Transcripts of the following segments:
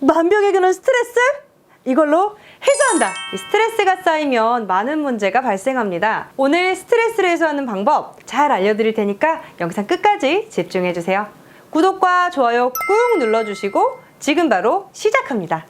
만병의 근원 스트레스? 이걸로 해소한다. 이 스트레스가 쌓이면 많은 문제가 발생합니다. 오늘 스트레스를 해소하는 방법 잘 알려드릴 테니까 영상 끝까지 집중해주세요. 구독과 좋아요 꾹 눌러주시고 지금 바로 시작합니다.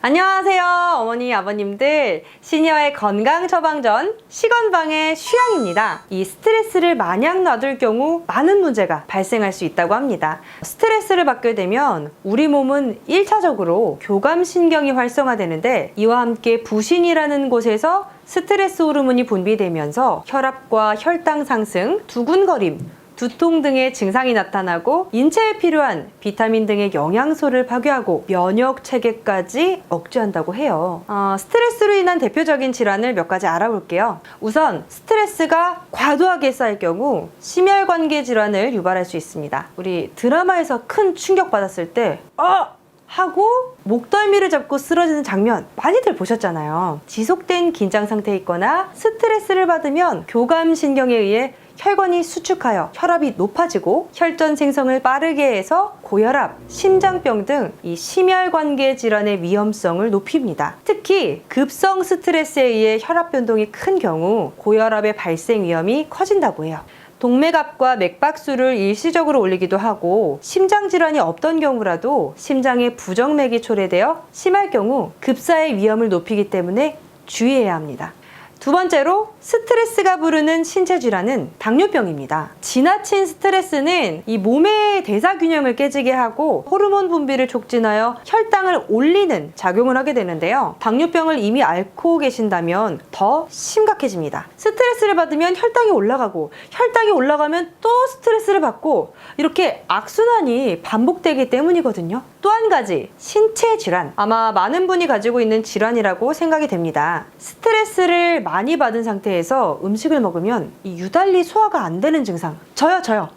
안녕하세요, 어머니, 아버님들. 시니어의 건강 처방전 시건방의 쉬양입니다. 이 스트레스를 마냥 놔둘 경우 많은 문제가 발생할 수 있다고 합니다. 스트레스를 받게 되면 우리 몸은 1차적으로 교감신경이 활성화되는데 이와 함께 부신이라는 곳에서 스트레스 호르몬이 분비되면서 혈압과 혈당 상승, 두근거림, 두통 등의 증상이 나타나고 인체에 필요한 비타민 등의 영양소를 파괴하고 면역 체계까지 억제한다고 해요. 어, 스트레스로 인한 대표적인 질환을 몇 가지 알아볼게요. 우선 스트레스가 과도하게 쌓일 경우 심혈관계 질환을 유발할 수 있습니다. 우리 드라마에서 큰 충격 받았을 때 어! 하고 목덜미를 잡고 쓰러지는 장면 많이들 보셨잖아요. 지속된 긴장 상태에 있거나 스트레스를 받으면 교감 신경에 의해 혈관이 수축하여 혈압이 높아지고 혈전 생성을 빠르게 해서 고혈압, 심장병 등 이 심혈관계 질환의 위험성을 높입니다. 특히 급성 스트레스에 의해 혈압 변동이 큰 경우 고혈압의 발생 위험이 커진다고 해요. 동맥압과 맥박수를 일시적으로 올리기도 하고 심장 질환이 없던 경우라도 심장에 부정맥이 초래되어 심할 경우 급사의 위험을 높이기 때문에 주의해야 합니다. 두 번째로 스트레스가 부르는 신체 질환은 당뇨병입니다. 지나친 스트레스는 이 몸의 대사 균형을 깨지게 하고 호르몬 분비를 촉진하여 혈당을 올리는 작용을 하게 되는데요. 당뇨병을 이미 앓고 계신다면 더 심각해집니다. 스트레스를 받으면 혈당이 올라가고 혈당이 올라가면 또 스트레스를 받고 이렇게 악순환이 반복되기 때문이거든요. 또 한 가지 신체 질환 아마 많은 분이 가지고 있는 질환이라고 생각이 됩니다. 스트레스를 많이 받은 상태에서 음식을 먹으면 이 유달리 소화가 안 되는 증상 저요 저요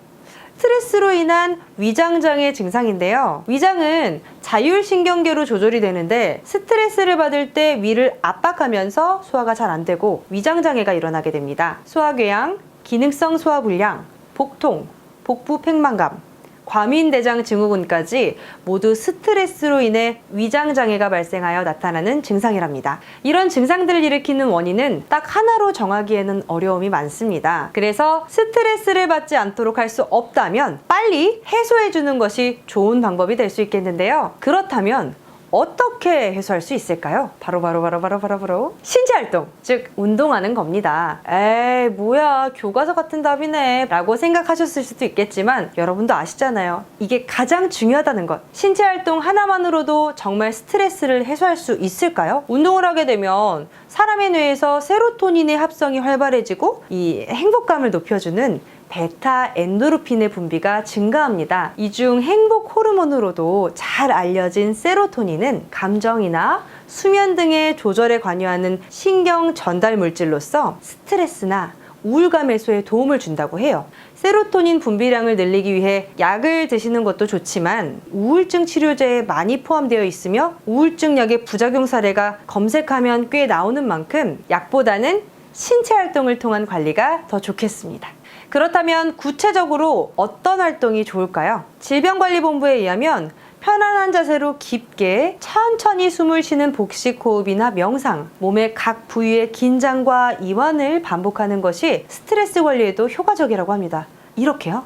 스트레스로 인한 위장장애 증상인데요. 위장은 자율신경계로 조절이 되는데 스트레스를 받을 때 위를 압박하면서 소화가 잘 안 되고 위장장애가 일어나게 됩니다. 소화궤양, 기능성 소화불량, 복통, 복부 팽만감, 과민대장 증후군까지 모두 스트레스로 인해 위장 장애가 발생하여 나타나는 증상이랍니다. 이런 증상들을 일으키는 원인은 딱 하나로 정하기에는 어려움이 많습니다. 그래서 스트레스를 받지 않도록 할 수 없다면 빨리 해소해 주는 것이 좋은 방법이 될 수 있겠는데요. 그렇다면 어떻게 해소할 수 있을까요? 바로 바로 바로 바로 바로 바로 신체 활동, 즉 운동하는 겁니다. 에이 뭐야 교과서 같은 답이네 라고 생각하셨을 수도 있겠지만 여러분도 아시잖아요. 이게 가장 중요하다는 것. 신체 활동 하나만으로도 정말 스트레스를 해소할 수 있을까요? 운동을 하게 되면 사람의 뇌에서 세로토닌의 합성이 활발해지고 이 행복감을 높여주는 베타 엔도르핀의 분비가 증가합니다. 이 중 행복 호르몬으로도 잘 알려진 세로토닌은 감정이나 수면 등의 조절에 관여하는 신경 전달 물질로서 스트레스나 우울감 해소에 도움을 준다고 해요. 세로토닌 분비량을 늘리기 위해 약을 드시는 것도 좋지만 우울증 치료제에 많이 포함되어 있으며 우울증 약의 부작용 사례가 검색하면 꽤 나오는 만큼 약보다는 신체 활동을 통한 관리가 더 좋겠습니다. 그렇다면 구체적으로 어떤 활동이 좋을까요? 질병관리본부에 의하면 편안한 자세로 깊게 천천히 숨을 쉬는 복식 호흡이나 명상, 몸의 각 부위의 긴장과 이완을 반복하는 것이 스트레스 관리에도 효과적이라고 합니다. 이렇게요?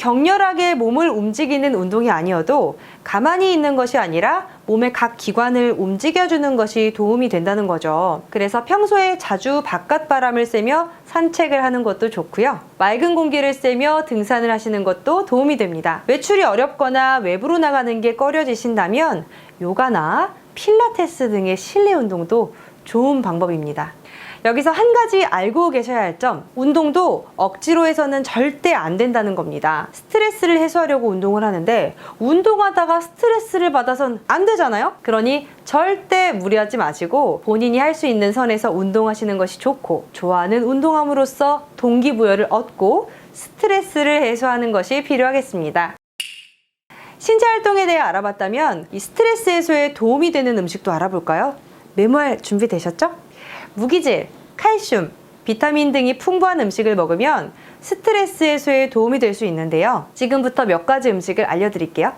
격렬하게 몸을 움직이는 운동이 아니어도 가만히 있는 것이 아니라 몸의 각 기관을 움직여주는 것이 도움이 된다는 거죠. 그래서 평소에 자주 바깥 바람을 쐬며 산책을 하는 것도 좋고요. 맑은 공기를 쐬며 등산을 하시는 것도 도움이 됩니다. 외출이 어렵거나 외부로 나가는 게 꺼려지신다면 요가나 필라테스 등의 실내 운동도 좋은 방법입니다. 여기서 한 가지 알고 계셔야 할 점, 운동도 억지로 해서는 절대 안 된다는 겁니다. 스트레스를 해소하려고 운동을 하는데, 운동하다가 스트레스를 받아선 안 되잖아요? 그러니 절대 무리하지 마시고, 본인이 할 수 있는 선에서 운동하시는 것이 좋고, 좋아하는 운동함으로써 동기부여를 얻고, 스트레스를 해소하는 것이 필요하겠습니다. 신체 활동에 대해 알아봤다면, 이 스트레스 해소에 도움이 되는 음식도 알아볼까요? 메모할 준비 되셨죠? 무기질, 칼슘, 비타민 등이 풍부한 음식을 먹으면 스트레스 해소에 도움이 될 수 있는데요. 지금부터 몇 가지 음식을 알려드릴게요.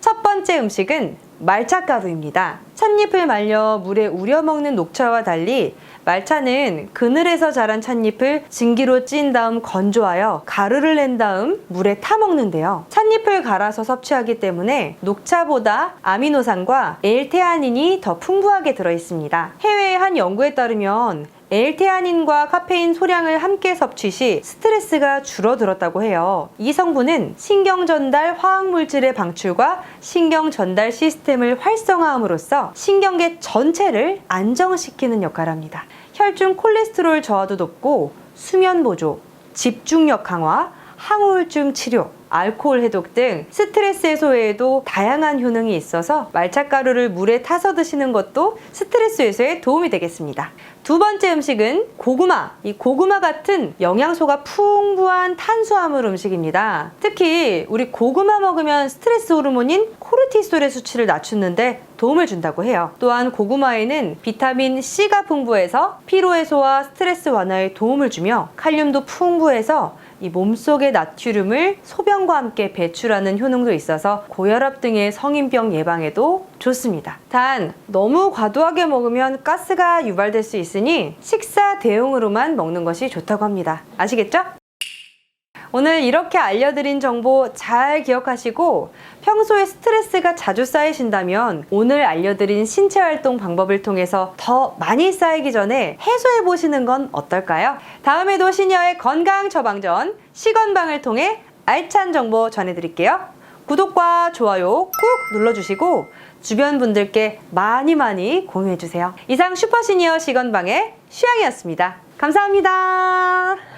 첫 번째 음식은 말차가루입니다. 찻잎을 말려 물에 우려 먹는 녹차와 달리 말차는 그늘에서 자란 찻잎을 증기로 찐 다음 건조하여 가루를 낸 다음 물에 타 먹는데요. 찻잎을 갈아서 섭취하기 때문에 녹차보다 아미노산과 엘테아닌이 더 풍부하게 들어 있습니다. 해외의 한 연구에 따르면 엘테아닌과 카페인 소량을 함께 섭취 시 스트레스가 줄어들었다고 해요. 이 성분은 신경 전달 화학 물질의 방출과 신경 전달 시스템을 활성화함으로써 신경계 전체를 안정시키는 역할을 합니다. 혈중 콜레스테롤 저하도 높고 수면 보조, 집중력 강화, 항우울증 치료, 알코올 해독 등 스트레스 해소 외에도 다양한 효능이 있어서 말차가루를 물에 타서 드시는 것도 스트레스 해소에 도움이 되겠습니다. 두 번째 음식은 고구마. 이 고구마 같은 영양소가 풍부한 탄수화물 음식입니다. 특히 우리 고구마 먹으면 스트레스 호르몬인 코르티솔의 수치를 낮추는데 도움을 준다고 해요. 또한 고구마에는 비타민 C가 풍부해서 피로 해소와 스트레스 완화에 도움을 주며 칼륨도 풍부해서 이 몸속의 나트륨을 소변과 함께 배출하는 효능도 있어서 고혈압 등의 성인병 예방에도 좋습니다. 단 너무 과도하게 먹으면 가스가 유발될 수 있으니 식사 대용으로만 먹는 것이 좋다고 합니다. 아시겠죠? 오늘 이렇게 알려드린 정보 잘 기억하시고 평소에 스트레스가 자주 쌓이신다면 오늘 알려드린 신체 활동 방법을 통해서 더 많이 쌓이기 전에 해소해 보시는 건 어떨까요? 다음에도 시니어의 건강 처방전 시건방을 통해 알찬 정보 전해드릴게요. 구독과 좋아요 꾹 눌러주시고 주변 분들께 많이 많이 공유해주세요. 이상 슈퍼시니어 시건방의 슈양이었습니다. 감사합니다.